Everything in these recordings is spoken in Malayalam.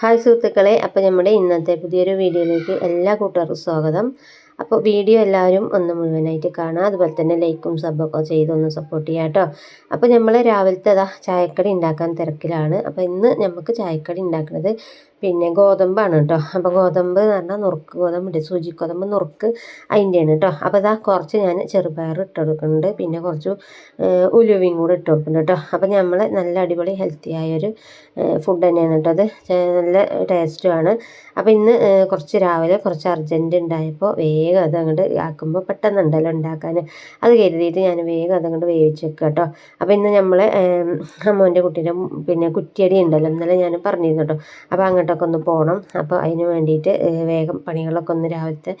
ഹായ് സുഹൃത്തുക്കളെ അപ്പോൾ നമ്മുടെ ഇന്നത്തെ പുതിയൊരു വീഡിയോയിലേക്ക് എല്ലാ കൂട്ടുകാർക്കും സ്വാഗതം. അപ്പോൾ വീഡിയോ എല്ലാവരും ഒന്ന് മുഴുവനായിട്ട് കാണുക. അതുപോലെ തന്നെ ലൈക്കും സബൊക്കെ ചെയ്തൊന്ന് സപ്പോർട്ട് ചെയ്യാം കേട്ടോ. അപ്പോൾ നമ്മൾ രാവിലത്തെ അതാ ചായക്കടി ഉണ്ടാക്കാൻ തിരക്കിലാണ്. അപ്പോൾ ഇന്ന് നമുക്ക് ചായക്കടി ഉണ്ടാക്കുന്നത് പിന്നെ ഗോതമ്പാണ് കേട്ടോ. അപ്പോൾ ഗോതമ്പ് എന്ന് പറഞ്ഞാൽ നുറുക്ക് ഗോതമ്പുണ്ട് സൂചി ഗോതമ്പ് നുറുക്ക് അതിന്റെയാണ് കേട്ടോ. അപ്പോൾ ഇതാ കുറച്ച് ഞാൻ ചെറുപയർ ഇട്ട് കൊടുക്കുന്നുണ്ട്. പിന്നെ കുറച്ച് ഉലുവയും കൂടെ ഇട്ട് കൊടുക്കുന്നുണ്ട് കേട്ടോ. അപ്പോൾ നമ്മൾ നല്ല അടിപൊളി ഹെൽത്തി ആയൊരു ഫുഡ് തന്നെയാണ് കേട്ടോ അത്. നല്ല ടേസ്റ്റുമാണ് അപ്പോൾ ഇന്ന് കുറച്ച് രാവിലെ കുറച്ച് അർജന്റ് ഉണ്ടായപ്പോൾ വേഗം അത് അതങ്ങോട്ട് ആക്കുമ്പോൾ പെട്ടെന്നുണ്ടല്ലോ ഉണ്ടാക്കാൻ അത് കരുതിയിട്ട് ഞാൻ വേഗം അതങ്ങോട്ട് വേവിച്ച് വെക്കുക കേട്ടോ അപ്പോൾ ഇന്ന് നമ്മൾ അമ്മോന്റെ കുട്ടീന്റെ പിന്നെ കുറ്റിയടി ഉണ്ടല്ലോ ഇന്നലെ ഞാൻ പറഞ്ഞിരുന്നു കേട്ടോ അപ്പോൾ അങ്ങോട്ടൊക്കെ ഒന്ന് പോകണം അപ്പോൾ അതിന് വേണ്ടിയിട്ട് വേഗം പണികളൊക്കെ ഒന്ന് രാവിലത്തെ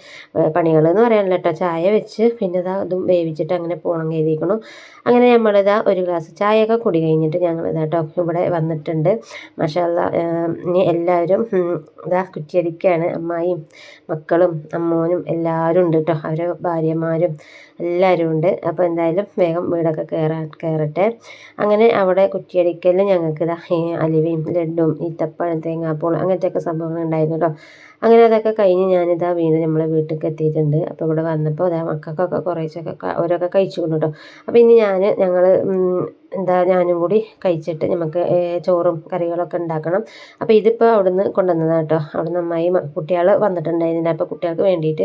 പണികൾ എന്ന് പറയാനല്ല കേട്ടോ ചായ വെച്ച് പിന്നെ ഇതാ അതും വേവിച്ചിട്ട് അങ്ങനെ പോകണം കരുതിക്കണം. അങ്ങനെ നമ്മളിതാ ഒരു ഗ്ലാസ് ചായയൊക്കെ കുടി കഴിഞ്ഞിട്ട് ഞങ്ങൾ കേട്ടോ ഇവിടെ വന്നിട്ടുണ്ട്. മഷാല്ല ഇനി എല്ലാവരും ഇതാ കുറ്റിയടിക്കാണ് അമ്മായിയും മക്കളും അമ്മോനും എല്ലാവരും ഉണ്ട് കേട്ടോ അവരെ ഭാര്യമാരും എല്ലാവരും ഉണ്ട്. അപ്പോൾ എന്തായാലും വേഗം വീടൊക്കെ കയറാൻ കയറട്ടെ അങ്ങനെ അവിടെ കുറ്റിയടിക്കലിൽ ഞങ്ങൾക്ക് ഇതാ അലിവയും ലഡും ഈത്തപ്പഴം തേങ്ങാപ്പൂളും അങ്ങനത്തെയൊക്കെ സംഭവങ്ങൾ ഉണ്ടായിരുന്നു കേട്ടോ അങ്ങനെ അതൊക്കെ കഴിഞ്ഞ് ഞാനിതാ വീണ്ടും നമ്മളെ വീട്ടിലേക്ക് എത്തിയിട്ടുണ്ട്. അപ്പോൾ ഇവിടെ വന്നപ്പോൾ അതാ മക്കൾക്കൊക്കെ കുറേശ്ശൊക്കെ ഓരോക്കെ കഴിച്ചു കേട്ടോ അപ്പോൾ ഇനി ഞാൻ ഞങ്ങൾ എന്താ ഞാനും കൂടി കഴിച്ചിട്ട് നമുക്ക് ചോറും കറികളൊക്കെ ഉണ്ടാക്കണം. അപ്പോൾ ഇതിപ്പോൾ അവിടുന്ന് കൊണ്ടുവന്നതാണ് കേട്ടോ അവിടുന്ന് അമ്മായി കുട്ടികൾ വന്നിട്ടുണ്ടായിരുന്നില്ല. അപ്പോൾ കുട്ടികൾക്ക് വേണ്ടിയിട്ട്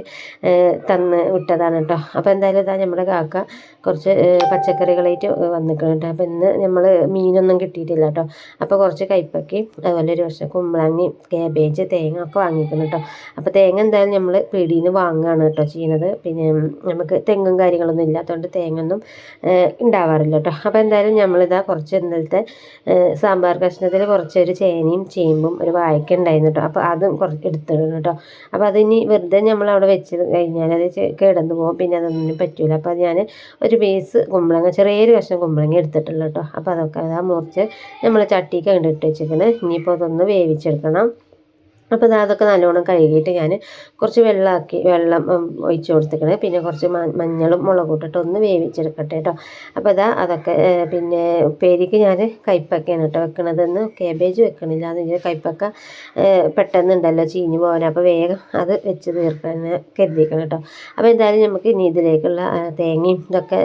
തന്ന് വിട്ടതാണ് കേട്ടോ അപ്പോൾ എന്തായാലും ഇതാ നമ്മുടെ കാക്ക കുറച്ച് പച്ചക്കറികളായിട്ട് വന്നിക്കണം കേട്ടോ അപ്പോൾ ഇന്ന് നമ്മൾ മീനൊന്നും കിട്ടിയിട്ടില്ല കേട്ടോ അപ്പോൾ കുറച്ച് കൈപ്പക്കി അതുപോലെ ഒരു വർഷം കുമ്പളങ്ങി കാബേജ് തേങ്ങ ഒക്കെ വാങ്ങിക്കണം കേട്ടോ. അപ്പോൾ തേങ്ങ എന്തായാലും നമ്മൾ പീടിയിൽ നിന്ന് വാങ്ങുകയാണ് കേട്ടോ ചെയ്യുന്നത് പിന്നെ നമുക്ക് തെങ്ങും കാര്യങ്ങളൊന്നും ഇല്ലാത്തതുകൊണ്ട് തേങ്ങ ഒന്നും ഉണ്ടാവാറില്ല കേട്ടോ. അപ്പോൾ എന്തായാലും നമ്മളിതാ കുറച്ച് ഇന്നലത്തെ സാമ്പാർ കഷ്ണത്തിൽ കുറച്ചൊരു ചേനയും ചേമ്പും ഒരു വാഴയ്ക്ക ഉണ്ടായിരുന്നു കേട്ടോ. അപ്പോൾ അതും കുറച്ച് എടുത്തിടണം കേട്ടോ. അപ്പോൾ അതിനി വെറുതെ നമ്മൾ അവിടെ വെച്ച് കഴിഞ്ഞാൽ അത് കേടന്ന് പോകും. പിന്നെ അതൊന്നും പറ്റില്ല അപ്പോൾ ഞാൻ ഒരു പീസ് കുമ്പളങ്ങ ചെറിയൊരു കഷ്ണം കുമ്പളങ്ങ എടുത്തിട്ടുള്ളൂ കേട്ടോ. അപ്പോൾ അതൊക്കെ അതാ മുറിച്ച് നമ്മൾ ചട്ടിക്ക് കണ്ടിട്ട് വെച്ചിരിക്കണം ഇനിയിപ്പോൾ അതൊന്ന് വേവിച്ചെടുക്കണം. അപ്പോൾ അതൊക്കെ നല്ലോണം കഴുകിയിട്ട് ഞാൻ കുറച്ച് വെള്ളമാക്കി വെള്ളം ഒഴിച്ചു കൊടുത്തിക്കണേ. പിന്നെ കുറച്ച് മഞ്ഞളും മുളകും ഇട്ടിട്ട് ഒന്ന് വേവിച്ചെടുക്കട്ടെ കേട്ടോ. അപ്പോൾ ഇതാ അതൊക്കെ പിന്നെ ഉപ്പേരിക്ക് ഞാൻ കൈപ്പക്കയാണ് കേട്ടോ വെക്കണതെന്ന് കേബേജ് വെക്കണില്ല എന്ന് വെച്ചാൽ കൈപ്പക്ക പെട്ടെന്നുണ്ടല്ലോ ചീഞ്ഞ് പോകാൻ. അപ്പോൾ വേഗം അത് വെച്ച് തീർക്കാൻ കരുതിക്കണം കേട്ടോ. അപ്പോൾ എന്തായാലും നമുക്ക് ഇനി ഇതിലേക്കുള്ള തേങ്ങയും ഇതൊക്കെ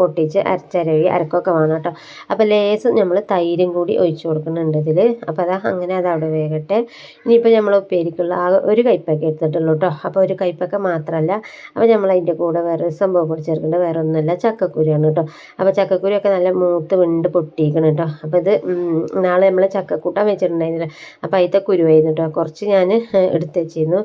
പൊട്ടിച്ച് അരച്ചരവി അരക്കൊക്കെ വേണം കേട്ടോ. അപ്പോൾ ലേസ് നമ്മൾ തൈരും കൂടി ഒഴിച്ചു കൊടുക്കുന്നുണ്ട് ഇതിൽ അപ്പോൾ അതാ അങ്ങനെ അത് അവിടെ വേകട്ടെ. ഇനിയിപ്പോൾ നമ്മൾ ഉപ്പേരിക്കുള്ള ആ ഒരു കൈപ്പക്ക എടുത്തിട്ടുള്ളൂ കേട്ടോ അപ്പോൾ ഒരു കൈപ്പക്ക മാത്രമല്ല അപ്പോൾ നമ്മൾ അതിന്റെ കൂടെ വേറെ സംഭവം കൂടി ചേർക്കേണ്ടത് വേറെ ഒന്നുമല്ല കേട്ടോ അപ്പോൾ ചക്കക്കുരിയൊക്കെ നല്ല മൂത്ത് വിണ്ട് പൊട്ടിയിരിക്കണം കേട്ടോ അപ്പോൾ ഇത് നാളെ നമ്മൾ ചക്കക്കൂട്ടാൻ വെച്ചിട്ടുണ്ടായിരുന്നില്ല. അപ്പോൾ അതിന്റെ കുരുവായിരുന്നു കേട്ടോ കുറച്ച് ഞാൻ എടുത്ത് വെച്ചിരുന്നു.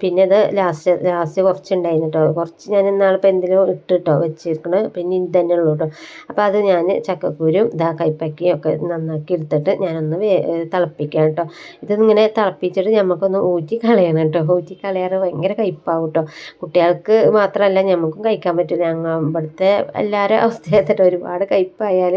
പിന്നെ ഇത് ലാസ്റ്റ് ലാസ്റ്റ് കുറച്ച് ഉണ്ടായിരുന്നു കേട്ടോ കുറച്ച് ഞാൻ ഇന്നാളിപ്പോൾ എന്തെങ്കിലും ഇട്ടിട്ടോ വെച്ചിരിക്കണം. പിന്നെ ഇത് തന്നെ ഉള്ളൂ കേട്ടോ അപ്പോൾ അത് ഞാൻ ചക്കക്കുരും ഇതാ കൈപ്പക്കിയും ഒക്കെ നന്നാക്കി എടുത്തിട്ട് ഞാനൊന്ന് തിളപ്പിക്കാം കേട്ടോ ഇതിങ്ങനെ തിള തിളപ്പിച്ചിട്ട് നമുക്കൊന്ന് ഊറ്റി കളയണം കേട്ടോ. ഊറ്റി കളയാറ് ഭയങ്കര കയ്പ്പാവും കേട്ടോ കുട്ടികൾക്ക് മാത്രമല്ല നമുക്കും കഴിക്കാൻ പറ്റില്ല ഞങ്ങൾ ഇവിടുത്തെ എല്ലാവരും അവസ്ഥയായിട്ട് ഒരുപാട് കയ്പ്പായാൽ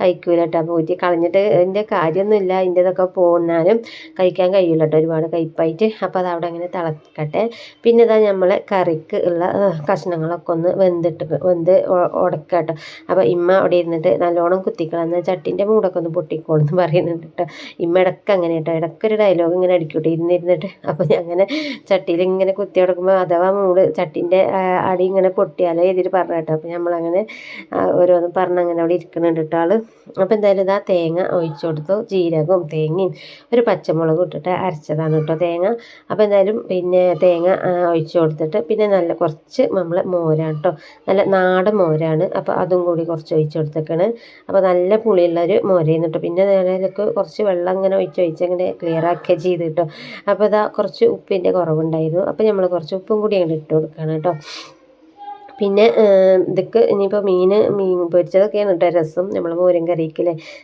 കഴിക്കൂല കേട്ടോ. അപ്പോൾ ഊറ്റി കളഞ്ഞിട്ട് ഇതിന്റെ കാര്യമൊന്നുമില്ല അതിന്റെതൊക്കെ പോകുന്നാലും കഴിക്കാൻ കഴിയില്ല കേട്ടോ. ഒരുപാട് കയ്പ്പായിട്ട് അപ്പോൾ അതവിടെ അങ്ങനെ തിളക്കട്ടെ. പിന്നെ ഇതാ നമ്മൾ കറിക്ക് ഉള്ള കഷ്ണങ്ങളൊക്കെ ഒന്ന് വെന്തിട്ട് വെന്ത് ഉടക്കുക കേട്ടോ. അപ്പോൾ ഇമ്മ അവിടെ ഇരുന്നിട്ട് നല്ലോണം കുത്തിക്കളന്ന് ചട്ടിന്റെ മൂടൊക്കെ ഒന്ന് പൊട്ടിക്കോളെന്ന് പറയുന്നുണ്ട് കേട്ടോ. ഇമ്മ ഇടയ്ക്ക് അങ്ങനെ കേട്ടോ ഇടയ്ക്കൊരു ഡയലോഗ് ഇങ്ങനെ അടിക്കൂട്ടെ ഇരുന്നിരുന്നിട്ട്. അപ്പോൾ അങ്ങനെ ചട്ടിയിൽ ഇങ്ങനെ കുത്തി കൊടുക്കുമ്പോൾ അഥവാ മൂൾ ചട്ടിന്റെ അടി ഇങ്ങനെ പൊട്ടിയാലോ എതിര് പറഞ്ഞു കേട്ടോ. അപ്പോൾ നമ്മളങ്ങനെ ഓരോന്ന് പറഞ്ഞ് അങ്ങനെ അവിടെ ഇരിക്കുന്നുണ്ട് കേട്ടോ ആൾ അപ്പോൾ എന്തായാലും ഇതാ തേങ്ങ ഒഴിച്ചു കൊടുത്തു. ജീരകവും തേങ്ങയും ഒരു പച്ചമുളകും ഇട്ടിട്ട് അരച്ചതാണ് കേട്ടോ തേങ്ങ. അപ്പോൾ എന്തായാലും പിന്നെ തേങ്ങ ഒഴിച്ചു കൊടുത്തിട്ട് പിന്നെ നല്ല കുറച്ച് നമ്മൾ മോരാണ് കേട്ടോ. നല്ല നാടൻ മോരാണ്. അപ്പോൾ അതും കൂടി കുറച്ച് ഒഴിച്ചു കൊടുത്തേക്കാണ്. അപ്പോൾ നല്ല പുളിയുള്ളൊരു മോരയെന്ന് കേട്ടോ. പിന്നെ അതിലേക്ക് കുറച്ച് വെള്ളം ഇങ്ങനെ ഒഴിച്ച് ഒഴിച്ച് അങ്ങനെ ക്ലിയർ ആക്കുക ചെയ്ത് കേട്ടോ. അപ്പോൾ ഇതാ കുറച്ച് ഉപ്പിന്റെ കുറവുണ്ടായിരുന്നു. അപ്പോൾ നമ്മൾ കുറച്ച് ഉപ്പും കൂടി അങ്ങോട്ട് ഇട്ട് കൊടുക്കണം കേട്ടോ. പിന്നെ ഇതൊക്കെ ഇനിയിപ്പോൾ മീൻ മീൻ പൊരിച്ചതൊക്കെയാണ് കേട്ടോ രസം. നമ്മൾ മോരും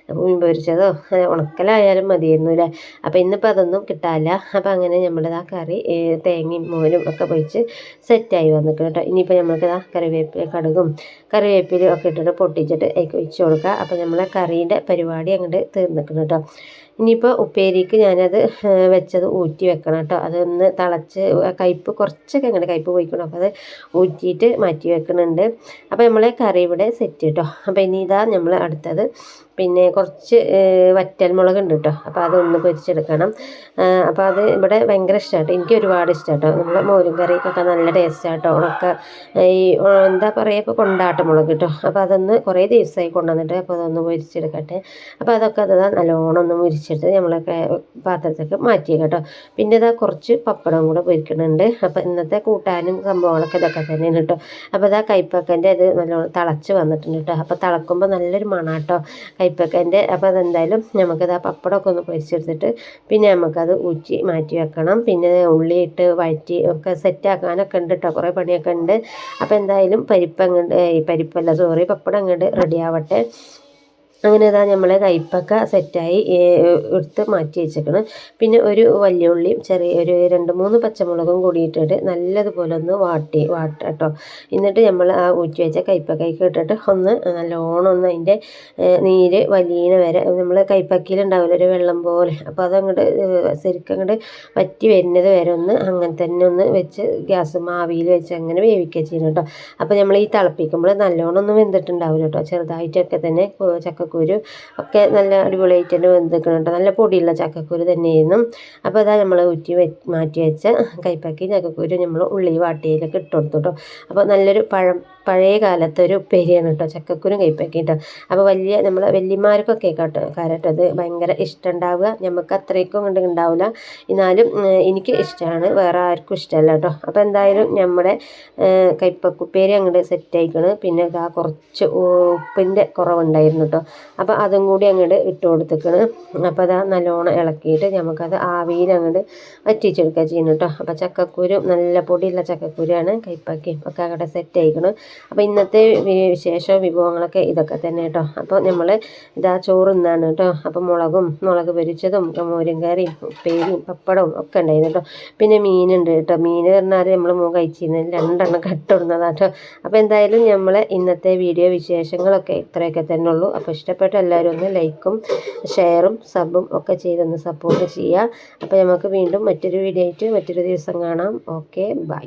അപ്പോൾ മീൻ പൊരിച്ചതോ? ഉണക്കലായാലും മതിയായിരുന്നു അല്ലേ? അപ്പോൾ ഇന്നിപ്പോൾ അതൊന്നും കിട്ടാല്ല അപ്പോൾ അങ്ങനെ നമ്മളിതാ കറി തേങ്ങയും മോരും ഒക്കെ പൊരിച്ച് സെറ്റായി വന്നിട്ട് കേട്ടോ. ഇനിയിപ്പോൾ നമ്മൾക്ക് ഇതാ കറിവേപ്പില കടുകും കറിവേപ്പിലും ഒക്കെ ഇട്ടിട്ട് പൊട്ടിച്ചിട്ട് ഒഴിച്ച് കൊടുക്കുക. അപ്പോൾ നമ്മളെ കറീന്റെ പരിപാടി അങ്ങോട്ട് തീർന്നിക്കണം കേട്ടോ. ഇനിയിപ്പോൾ ഉപ്പേരിക്ക് ഞാനത് വെച്ചത് ഊറ്റി വെക്കണം കേട്ടോ. അതൊന്ന് തിളച്ച് കയ്പ്പ് കുറച്ചൊക്കെ അങ്ങനെ കയ്പ്പ് പോയിക്കണം അപ്പോൾ അത് ഊറ്റിയിട്ട് മാറ്റി വെക്കുന്നുണ്ട് അപ്പോൾ നമ്മളെ കറി ഇവിടെ സെറ്റ് കേട്ടോ അപ്പോൾ ഇനി ഇതാ നമ്മൾ അടുത്തത് പിന്നെ കുറച്ച് വറ്റൽമുളക് ഉണ്ട് കേട്ടോ അപ്പോൾ അതൊന്ന് പൊരിച്ചെടുക്കണം. അപ്പോൾ അത് ഇവിടെ ഭയങ്കര ഇഷ്ടമായിട്ടോ എനിക്ക് ഒരുപാട് ഇഷ്ടമായിട്ടോ നമ്മുടെ മോരും കറിക്കൊക്കെ നല്ല ടേസ്റ്റാട്ടോ ഉണക്ക ഈ എന്താ പറയുക ഇപ്പോൾ കൊണ്ടാട്ട മുളക് കേട്ടോ അപ്പോൾ അതൊന്ന് കുറേ ദിവസമായി കൊണ്ടുവന്നിട്ട് അപ്പോൾ അതൊന്ന് പൊരിച്ചെടുക്കട്ടെ. അപ്പോൾ അതൊക്കെ അത് നല്ലോണം ഒന്ന് മുരിച്ചെടുത്ത് നമ്മളൊക്കെ പാത്രത്തേക്ക് മാറ്റി കേട്ടോ പിന്നെ ഇതാ കുറച്ച് പപ്പടം കൂടെ പൊരിക്കുന്നുണ്ട് അപ്പോൾ ഇന്നത്തെ കൂട്ടാനും സംഭവങ്ങളൊക്കെ ഇതൊക്കെ തന്നെയാണ് കേട്ടോ അപ്പോൾ ഇതാ കൈപ്പക്കന്റെ ഇത് നല്ലോണം തിളച്ച് വന്നിട്ടുണ്ട് കേട്ടോ അപ്പോൾ തിളക്കുമ്പോൾ നല്ലൊരു മണാട്ടോ കൈപ്പക്കന്റെ അപ്പോൾ അതെന്തായാലും നമുക്കത് ആ പപ്പടമൊക്കെ ഒന്ന് പൊരിച്ചെടുത്തിട്ട് പിന്നെ നമുക്കത് ഊറ്റി മാറ്റി വെക്കണം. പിന്നെ ഉള്ളി ഇട്ട് വഴറ്റി ഒക്കെ സെറ്റാക്കാനൊക്കെ ഉണ്ട് കേട്ടോ കുറേ പണിയൊക്കെ ഉണ്ട്. അപ്പോൾ എന്തായാലും പരിപ്പ് അങ്ങോട്ട് പരിപ്പല്ല സോറി പപ്പടം അങ്ങോട്ട് റെഡി ആവട്ടെ. അങ്ങനെ ഇതാ നമ്മളെ കയ്പ്പൊക്കെ സെറ്റായി എടുത്ത് മാറ്റി വെച്ചേക്കണം. പിന്നെ ഒരു വലിയ ഉള്ളിയും ചെറിയ ഒരു രണ്ട് മൂന്ന് പച്ചമുളകും കൂടി ഇട്ടിട്ട് നല്ലതുപോലെ ഒന്ന് വാട്ടി വാട്ടട്ടോ. എന്നിട്ട് നമ്മൾ ആ ഊറ്റി വെച്ച കയ്പ്പക്കയ്ക്ക് ഇട്ടിട്ട് ഒന്ന് നല്ലോണം ഒന്ന് അതിന്റെ നീര് വലിയന വരെ നമ്മൾ കയ്പ്പക്കയിലുണ്ടാവില്ല ഒരു വെള്ളം പോലെ. അപ്പോൾ അതങ്ങോട്ട് ശരിക്കും അങ്ങോട്ട് വറ്റി വരുന്നത് വരെ ഒന്ന് അങ്ങനെ തന്നെ ഒന്ന് വെച്ച് ഗ്യാസ് മാവിയിൽ വെച്ച് അങ്ങനെ വേവിക്കുക ചെയ്യണം കേട്ടോ അപ്പോൾ നമ്മൾ ഈ തിളപ്പിക്കുമ്പോൾ നല്ലോണം ഒന്നും വെന്തിട്ടുണ്ടാവില്ല കേട്ടോ ചെറുതായിട്ടൊക്കെ തന്നെ കു- ചക്കക്കുരു ഒക്കെ നല്ല അടിപൊളിയായിട്ട് തന്നെ വെന്തിക്കണം കേട്ടോ നല്ല പൊടിയുള്ള ചക്കക്കുരു തന്നെയായിരുന്നു. അപ്പോൾ അതാ നമ്മൾ ഊറ്റി മാറ്റി വെച്ച കൈപ്പക്കി ചക്കക്കുരു നമ്മൾ ഉള്ളി വാട്ടിയിലൊക്കെ ഇട്ട് കൊടുത്തു കേട്ടോ അപ്പോൾ നല്ലൊരു പഴം പഴയ കാലത്തെ ഒരു ഉപ്പേരിയാണ് കേട്ടോ ചക്കക്കുരും കൈപ്പക്കി കേട്ടോ അപ്പോൾ വലിയ നമ്മൾ വലിയമാർക്കൊക്കെ കേട്ടോ കാരട്ടോ അത് ഭയങ്കര ഇഷ്ടം ഉണ്ടാവുക നമുക്ക് അത്രയ്ക്കും കൊണ്ട് ഉണ്ടാവില്ല എന്നാലും എനിക്ക് ഇഷ്ടമാണ് വേറെ ആർക്കും ഇഷ്ടമല്ല കേട്ടോ അപ്പോൾ എന്തായാലും നമ്മുടെ കൈപ്പക്കുപ്പേരി അങ്ങോട്ട് സെറ്റ് ആയിക്കണ് പിന്നെ ആ കുറച്ച് ഉപ്പിന്റെ കുറവുണ്ടായിരുന്നു കേട്ടോ അപ്പോൾ അതും കൂടി അങ്ങോട്ട് ഇട്ട് കൊടുത്തേക്കണ്. അപ്പോൾ അതാ നല്ലോണം ഇളക്കിയിട്ട് നമുക്കത് ആവിയിൽ അങ്ങോട്ട് വറ്റിച്ചെടുക്കുക ചെയ്യുന്നു കേട്ടോ അപ്പോൾ ചക്കക്കുരു നല്ല പൊടിയുള്ള ചക്കക്കുരുവാണ് കൈപ്പക്കയും ഒക്കെ അങ്ങോട്ട് സെറ്റ് ആയിക്കണം അപ്പോൾ ഇന്നത്തെ വിശേഷ വിഭവങ്ങളൊക്കെ ഇതൊക്കെ തന്നെ കേട്ടോ. അപ്പോൾ നമ്മൾ ഇതാ ചോറ് ചോറുന്നാണ് കേട്ടോ. അപ്പോൾ മുളകും മുളക് പൊരിച്ചതും മോരും കറിയും ഉപ്പേരിയും പപ്പടവും ഒക്കെ ഉണ്ടായിരുന്നു കേട്ടോ. പിന്നെ മീനുണ്ട് കേട്ടോ. മീൻ പറഞ്ഞാൽ നമ്മൾ മൂ കഴിച്ചിരുന്ന രണ്ടെണ്ണം കട്ടിടുന്നതാണ് കേട്ടോ. അപ്പോൾ എന്തായാലും നമ്മൾ ഇന്നത്തെ വീഡിയോ വിശേഷങ്ങളൊക്കെ ഇത്രയൊക്കെ തന്നെ ഉള്ളൂ. അപ്പോൾ ഇഷ്ടപ്പെട്ട എല്ലാവരും ഒന്ന് ലൈക്കും ഷെയറും സബും ഒക്കെ ചെയ്തൊന്ന് സപ്പോർട്ട് ചെയ്യുക. അപ്പോൾ നമുക്ക് വീണ്ടും മറ്റൊരു വീഡിയോ ആയിട്ട് മറ്റൊരു ദിവസം കാണാം. Okay bye.